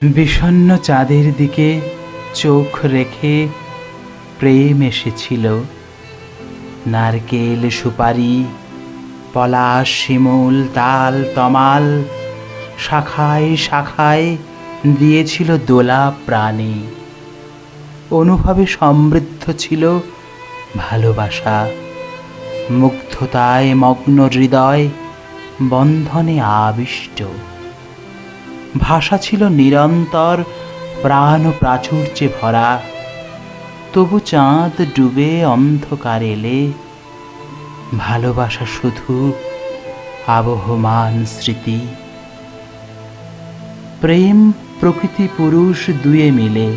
বিষণ্ণ চাঁদের দিকে চোখ রেখে প্রেম এসেছিল। নারকেল সুপারি, পলাশ, শিমুল, তাল, তমাল শাখায় শাখায় দিয়েছিল দোলা প্রাণে। অনুভবে সমৃদ্ধ ছিল ভালোবাসা। মুগ্ধতায়, মগ্ন হৃদয় বন্ধনে আবিষ্ট। ভাষা ছিল নিরন্তর, প্রাণ প্রাচুর্যে ভরা। তবু চাঁদ ডুবে অন্ধকার এলে, ভালোবাসা শুধু আবহমান স্মৃতি। প্রেম, প্রকৃতি, পুরুষ দুয়ে মিলে,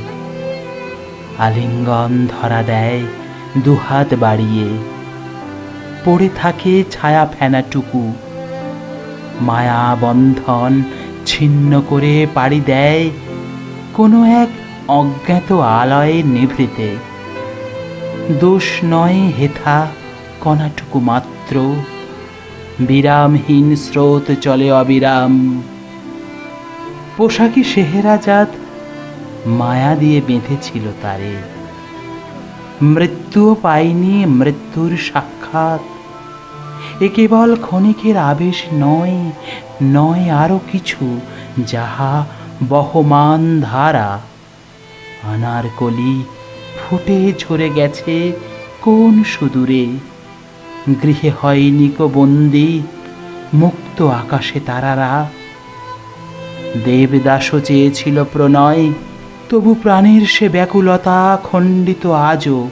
আলিঙ্গন ধরা দেয় দুহাত বাড়িয়ে। পড়ে থাকে ছায়া ফেনাটুকু মায়া বন্ধন ছিন্ন করে পাড়ি দেয় কোনো এক অজ্ঞাত আলয়ে নিভৃতে। দোষ নয় হেথা কণাটুকু মাত্র। বিরামহীন স্রোত চলে অবিরাম। পোশাকি সেহেরাজাত মায়া দিয়ে বেঁধেছিল তারে। মৃত্যুও পায়নি, মৃত্যুর সাক্ষাৎ এ কেবল ক্ষণিকের আবেশ নয় নয় আরও কিছু যাহা বহমান ধারা। আনারকলি ফুটে ঝরে গেছে কোন সুদূরে? গৃহে হয়নি কো বন্দি, মুক্ত আকাশে তারারা। দেবদাসও চেয়েছিল প্রণয়, তবু প্রাণের সে ব্যাকুলতা খণ্ডিত আজও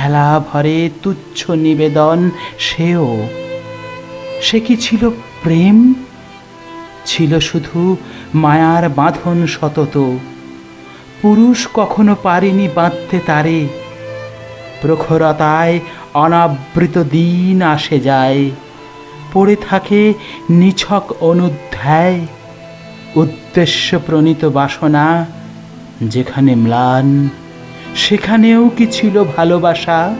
হেলা ভরে তুচ্ছ নিবেদন, সেও, সে কি ছিল প্রেম? ছিল শুধু মায়ার বাঁধন সতত। পুরুষ কখনো পারেনি বাঁধতে তারে। প্রখরতায় অনাবৃত দিন আসে যায়। পড়ে থাকে নিছক অনুধ্যায়, উদ্দেশ্য প্রণীত বাসনা, যেখানে ম্লান সেখানেও কি ছিল ভালোবাসা?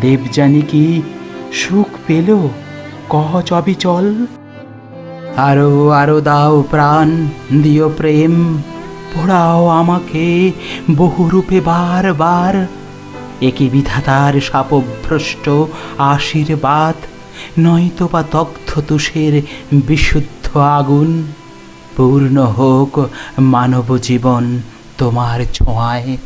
দেবযানী কি সুখ পেল? কহ চবিচল আরও আরও দাও প্রাণ, দিও প্রেম। পোড়াও আমাকে বহুরূপে বারবার। একে বিধাতার শাপভ্রষ্ট আশীর্বাদ নয়তো বা দগ্ধ তুষের বিশুদ্ধ আগুন। পূর্ণ হোক মানব জীবন तुम्हारे छुआएँ